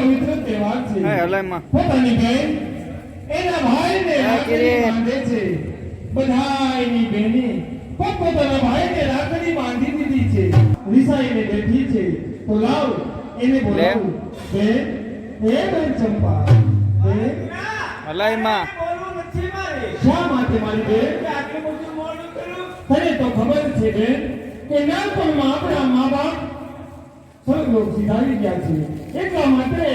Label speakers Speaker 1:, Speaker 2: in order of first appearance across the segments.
Speaker 1: પવિત્ર તહેવાર છે. પોતાની બહેન એના ભાઈને રાખડી બાંધે છે. બધાયની બહેને પોતપોતાના ભાઈને રાખડી બાંધી દીધી છે. રિસાઈને બેઠી છે. તો લાવ એને બોલાવું. બે હે બેન ચંપા બેન
Speaker 2: અલાઈમાં
Speaker 1: શા માટે મારી બેન? તને તો ખબર છે બેન કે નાનપણમાં આપણા મા બાપ સ્વર્ગલોક સિધારી ગયા છે એટલા માટે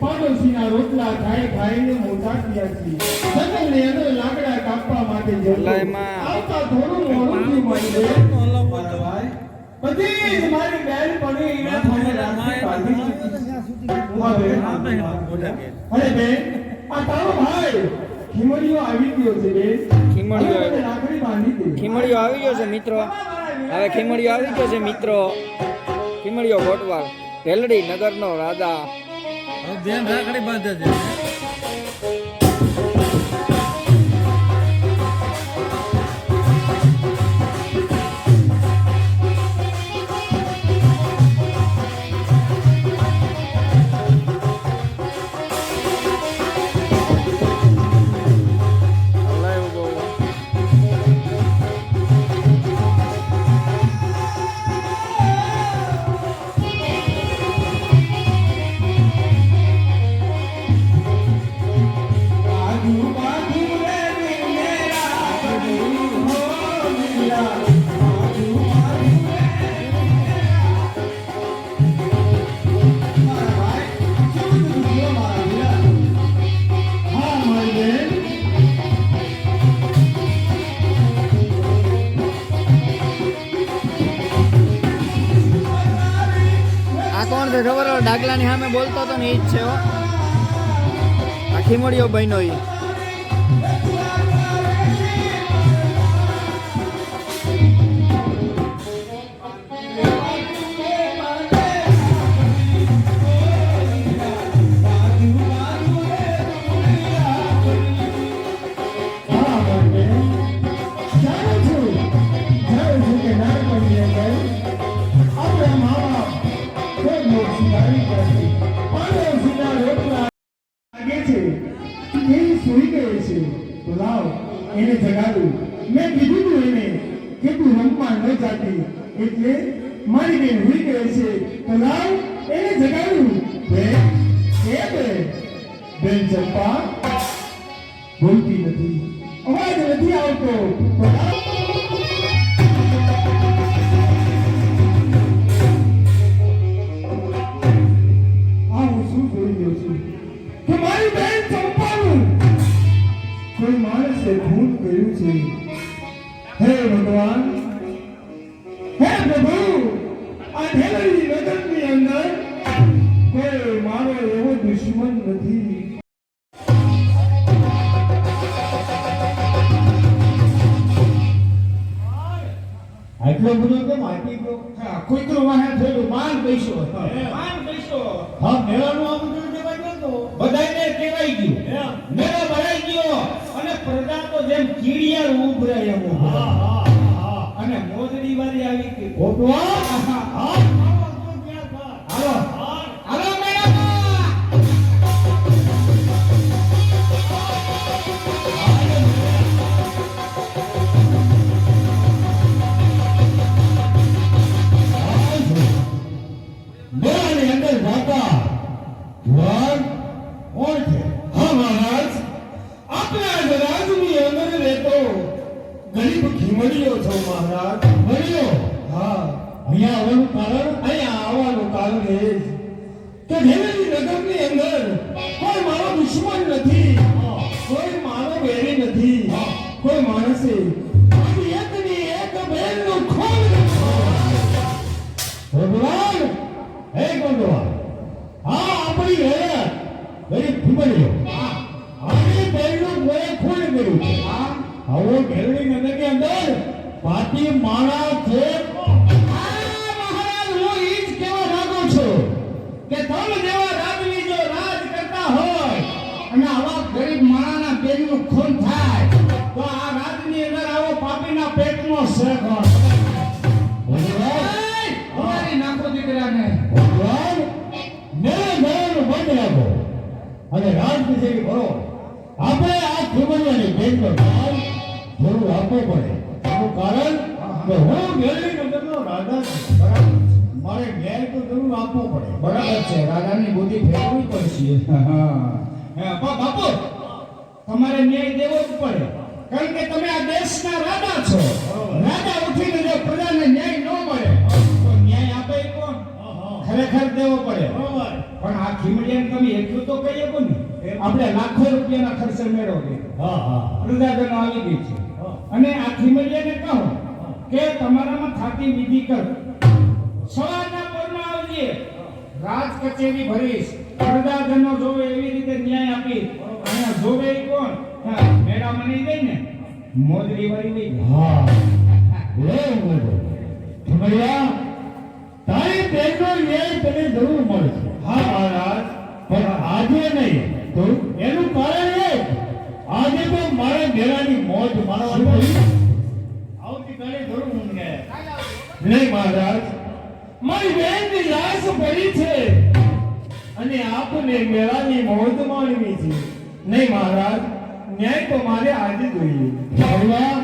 Speaker 1: પાડોશીના રોટલા ખાઈ ખાઈને મોટા થયા છે જંગલની અંદર લાકડા કાપવા માટે જતો આવતા થોડું મોડું થયું મારી બેન મારા ભાઈ બધી જ મારી બેન પડી એને થોડી રાખડી બાંધી દીધી. ઊભા બેન. અરે બેન આ તારો ભાઈ ખીમડીયો આવી ગયો છે
Speaker 2: ખીમડીયો આવી ગયો છે, મિત્રો હવે ખીમડીઓ આવી ગયો છે, મિત્રો ખીમડીયો ગોટવાલ ભેલડી નગરનો રાજા.
Speaker 3: ધ્યાન રાખડી બાંધે છે.
Speaker 2: આ કોણ ખબર? ડાગલાની સામે બોલતો હતો ને એ જ છે આખી મળ્યો બહેનો બન્યો
Speaker 1: લાવ એને જગાડું બેન એ બેન બેન ચંપા બોલતી નથી. અવાજ નથી આવતો.
Speaker 4: આટલો કેમ આપી ગયો કુતરો વાહે થયેલું માન પૈસો હા. મેળાનું આ બધું કહેવાય નતો બધાયને કહેવાય ગયું. મેળા ભરાઈ ગયો. અને પ્રજા તો જેમ કીડિયા ઉભરાય એમ ઉભરાય. અને મોજડી વાળી આવી ગઈ
Speaker 1: જ કે ઢેલેલી નગરની અંદર કોઈ મારો દુશ્મન નથી. કોઈ મારો વેરી નથી. કોઈ માણસે એકની એક બેનનું ખૂન
Speaker 4: ભગવાન હે ગોંડવા હા આપણી હે ગરીબ કોઈ કર્યું. છે આવો નગરની અંદર પાટી માણા છે.
Speaker 1: રાજ ભરો. આપણે આ ખીમડિયાની બેંકનો ભાવ જરૂર આપવો પડે. એનું કારણ કે હું ગેરડી નગરનો રાજા છું. બરાબર? મારે ન્યાય તો જરૂર આપવો પડે.
Speaker 3: બરાબર છે. રાજાની બુદ્ધિ ફેરવવી પડશે. હા, બાપુ તમારે ન્યાય દેવો જ પડે. કારણ કે તમે આ દેશના રાજા છો. રાજા ઉઠીને જો પ્રજાને ન્યાય ન મળે તો ન્યાય આપે કોણ? ખરેખર દેવો પડે.
Speaker 1: બરોબર.
Speaker 3: પણ આ ખીમડિયાને તમે એટલું તો કહી શકો ને. આપણે લાખો રૂપિયાના ખર્ચે મેળવીએ.
Speaker 1: હા હા.
Speaker 3: પ્રજાજનો આવી ગઈ છે. અને આ ખીમડિયાને કહો કે તમારામાં થાતી વિધિ કર. સવારના પોરમાં આવજે. રાજ કચેરી ભરીશ. વૃદ્ધાજનો જોવે એવી રીતે ન્યાય આપી. અને જોવે કોણ? મેળા મની ગઈ ને. મોદરી વળી ગઈ.
Speaker 1: હા. લે બોલો ખમડિયા તારી બેનનો ન્યાય તને જરૂર મળશે. હા મહારાજ. પણ આજે નહીં. તો એનું કારણ એ આજે તો મારા ઘેરાની મોજ આવતી આવતીકાલે જરૂર મને નહીં મહારાજ મારી બેનની લાશ પડી છે. અને આપને મેળાની મોજ માણવી છે. નહીં મહારાજ ન્યાય તો મારે આજે જોઈએ. ભગવાન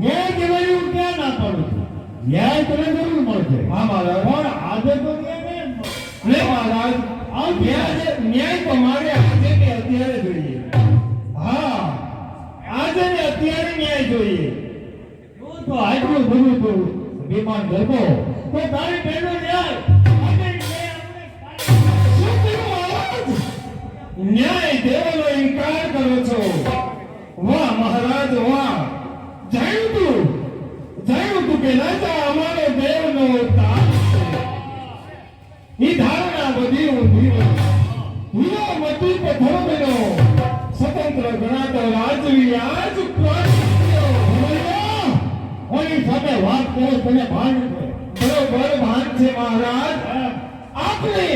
Speaker 1: ન્યાય હું ક્યાં ના પાડું? છું ન્યાય તને જરૂર મળશે. હા મહારાજ. પણ આજે તો ન્યાય. નહીં મહારાજ આ ન્યાય ન્યાય મારે આજે કે અત્યારે જોઈએ. હા આજે ને અત્યારે ન્યાય જોઈએ. તો આટલું બધું તો વિમાન ગરબો તો તારી બેનો ન્યાય ન્યાય દેવાનો ઇનકાર કરો છો. વાહ, મહારાજ, વાહ. જાણ્યું તું? જાણ્યું તું કે રાજા અમારો દેવનો અવતાર છે. ઈ ધારણા બધી ઊંધી હીરો મતી પથ્થરો સ્વતંત્ર ગણાતો રાજવી આજ કોની સાથે વાત કરો તને ભાન બરોબર ભાન છે મહારાજ. આપણે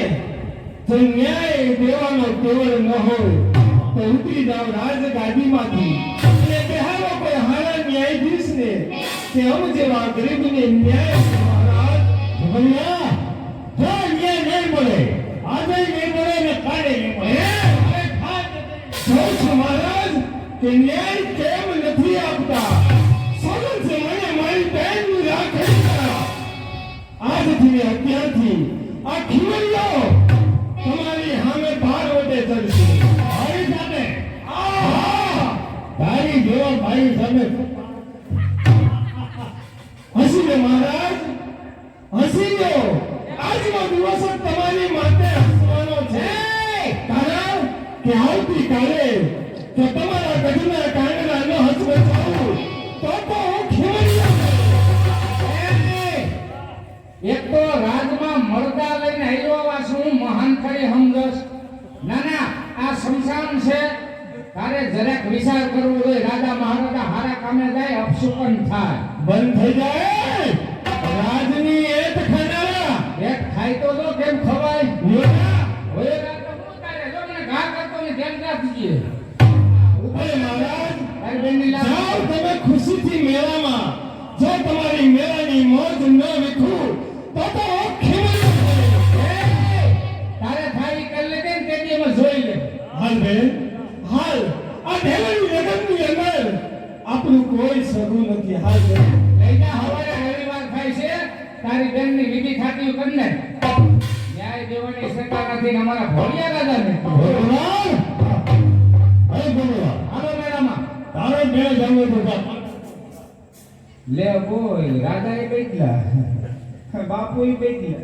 Speaker 1: જો ન્યાય દેવાનો કેવળ ન હોય તો ઉતરી જાવ રાજગાદીમાંથી. અને બેહારો કોઈ હારા ન્યાયાધીશને કે અમ જેવા ગરીબને ન્યાય મહારાજ. ભગવાન જો ન્યાય નહીં મળે આજે નહીં મળે ને કાલે નહીં મળે મહારાજ કે ન્યાય કેમ નથી આપતા? છે મને મારી બહેનની રાખડી કરા આજથી ને અત્યારથી આ ખીવડીઓ કે આવતીકાલે જો તમારા ગઢના કાંડના ન હસવે. તો તો હું ખીવડીઓ
Speaker 3: એક તો રાજમાં મરદા લઈને આવ્યો આવા શું મહાન કરી સમજસ ના ના, આ શમશાન છે. તારે જરાક વિચાર કરવો જોઈએ. રાજા મહારાજા હારા કામે જાય અપશુકન થાય.
Speaker 1: બંધ થઈ જાય?
Speaker 3: તારી બેનની વિધિ થતી કરી લે ન્યાય દેવાની સરકાર નથી અમારા ભોળિયા રાજાને.
Speaker 1: ને
Speaker 3: હાલો મેળામાં.
Speaker 1: તારો મેળ
Speaker 3: લે બોય રાજા એ બેઠલા. બાપુ એ બેઠલા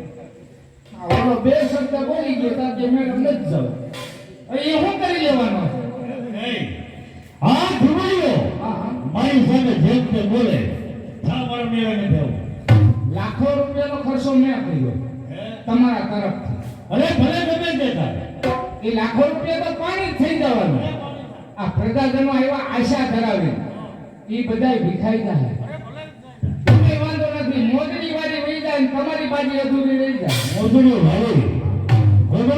Speaker 3: ઓલો બે શબ્દ બોલી ગયો તાર જે મેળમ નથી જાવ એ શું કરી લેવાનો.
Speaker 1: હા
Speaker 3: હા હા.
Speaker 1: મારી સામે જેમ તે બોલે જા મારા મેળાને જવું
Speaker 3: લાખો રૂપિયાનો ખર્ચો મેં કર્યો. તમારા તરફથી.
Speaker 1: અરે ભલે ગમે તે
Speaker 3: એ લાખો રૂપિયા તો પાણી થઈ જવાનું. આ પ્રજાજનો એવા આશા ધરાવે. એ બધા ભીખાઈ જાય તમે વાંધો નથી. મોજડી વાળી વહી જાય ને તમારી બાજી અધૂરી રહી જાય.
Speaker 1: મોજડીઓ ભાઈ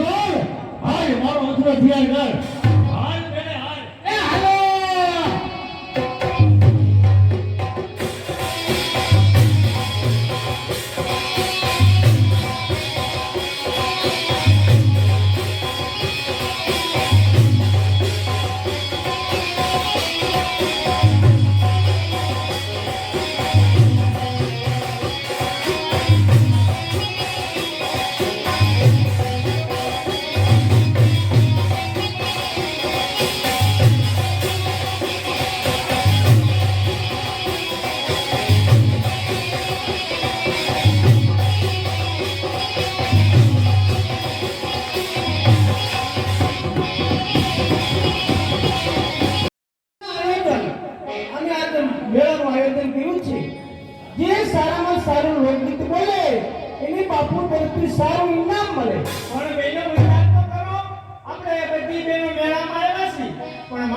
Speaker 1: હા હાલ મારો અધૂરો તૈયાર કર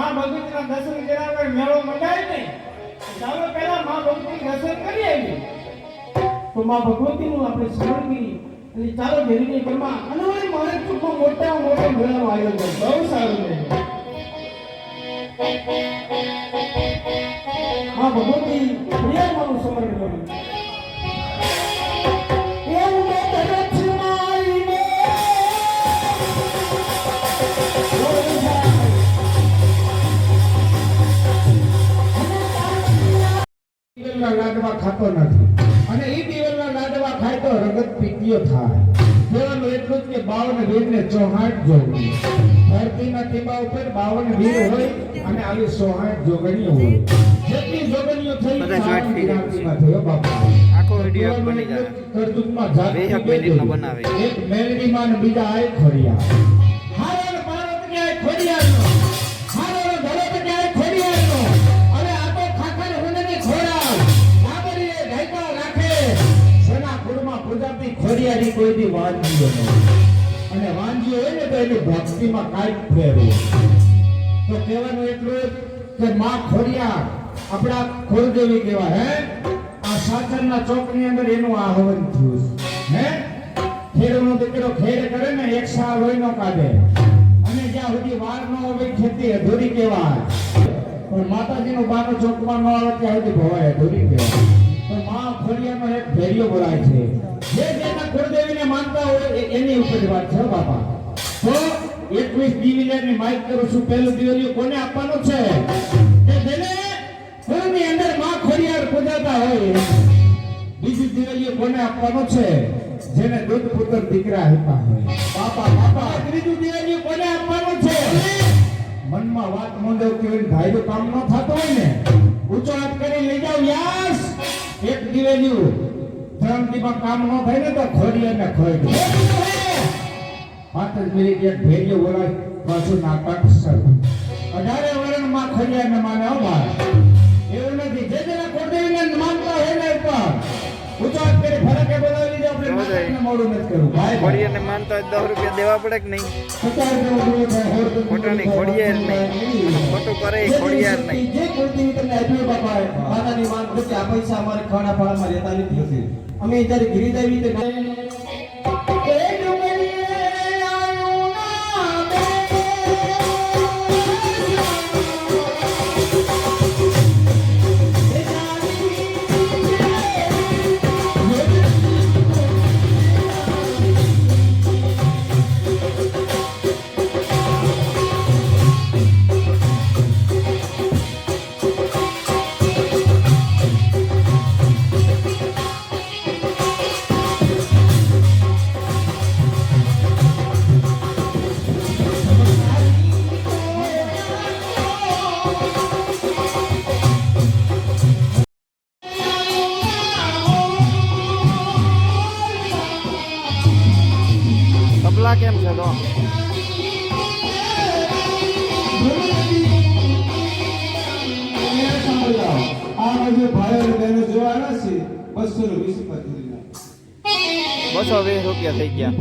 Speaker 1: મા ભગવતીના દર્શન
Speaker 3: કર્યા વગર મેળો મંડાય નહીં. ચાલો પહેલા મા ભગવતી દર્શન કરી આવીએ તો મા ભગવતીનું આપણે સ્મરણ કરી અને ચાલો ઘેરીને ઘરમાં અનવરી મારે ટૂંકમાં મોટા મોટા મેળાનું આયોજન બહુ સારું છે. મા ભગવતી પ્રિયામાનું સ્મરણ કર્યું
Speaker 1: લાડવા ખાતો નથી. અને એ દિવેલના લાડવા ખાય તો રગત પીતીઓ થાય. કહેવાનું એટલું જ કે બાવન વીરને ચોહાટ જોગણી ધરતીના ટીપા ઉપર બાવન વીર હોય અને આવી સોહાટ જોગણીઓ હોય. જેટલી જોગણીઓ થઈ. વિરામતીમાં થયો બાપા.
Speaker 2: આખો વીડિયો બની જાય
Speaker 1: કરતૂતમાં જાતિ
Speaker 2: એક મિનિટનો બનાવે.
Speaker 1: એક મેલડીમાં ને બીજા આય ખોડિયા. હારણ પાર્વત ક્યાંય ખોડિયારનો પૂજાતી ખોડિયારી કોઈ દી વાંજીઓ નહીં અને વાંજીઓ હોય ને તો એની ભક્તિમાં કાંઈક ફેરવું. તો કહેવાનું એટલું કે માં ખોડિયા આપણા કુળદેવી કહેવાય હે? આ સાચરના ચોકની અંદર એનું આહવન થયું હે? ખેડનો દીકરો ખેડ કરે ને એક સાલ હોય નો કાઢે. અને જ્યાં સુધી વાર ન હોય ખેતી અધૂરી કહેવાય. પણ માતાજીનું બાનું ચોકમાં ન આવે ત્યાં સુધી ભવાય અધૂરી કહેવાય. તો એક ફેરિયો બોલાય છે. જે જેના કુળદેવીને માનતા હોય એની ઉપર વાત છે બાપા. તો એકવીસ દિવેલિયાની માઇક કરું છું પહેલું દિવેલિયું કોને આપવાનું છે? કે જેને કુળની અંદરમાં ખોડિયાર પૂજાતા હોય, બીજું દિવેલિયું કોને આપવાનું છે? જેને દૂધ પુત્ર દીકરા આપ્યા હોય. બાપા બાપા, ત્રીજું દિવેલિયું કોને આપવાનું છે? મનમાં વાત મોંડવતી હોય ભાઈ કામ ન થતો હોય ને. ઊંચો હાથ કરી લઈ જાવ યાસ એક દિવેલિયું ત્રણ દીમાં કામ ન થાય ને તો ખોડિયાને ખોઈ ખોડી પાંચ જ મિનિટ એક ભેરિયો બોલાય પાછું નાટક સર. અઢારે વર્ણમાં ખોડિયાને માને અમાર એવું નથી. જે જેના કુળદેવીને માનતા હોય ને ઉપર. ઉચાર કરી ફરકે બોલાવી
Speaker 2: ખોડિયાને માનતા હોય દસ રૂપિયા દેવા પડે કે નહીં ખોટાની
Speaker 1: થાય,
Speaker 2: ખોડિયાર
Speaker 1: પાંચસો
Speaker 2: નહીં. ખોટું કરે એ
Speaker 3: જે
Speaker 2: ખોડિયાર
Speaker 3: શક્તિ,
Speaker 2: નહીં.
Speaker 3: જે કુળદેવી તમને
Speaker 2: તબલા કેમ છે તો?
Speaker 3: બસો વીસ રૂપિયા
Speaker 2: થઈ ગયા.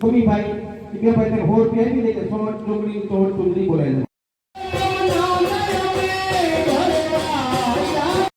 Speaker 3: ભૂમિભાઈ બે ભાઈ રૂપિયા આપી દે કે સો ચોકડી સો ચોકડી બોલાય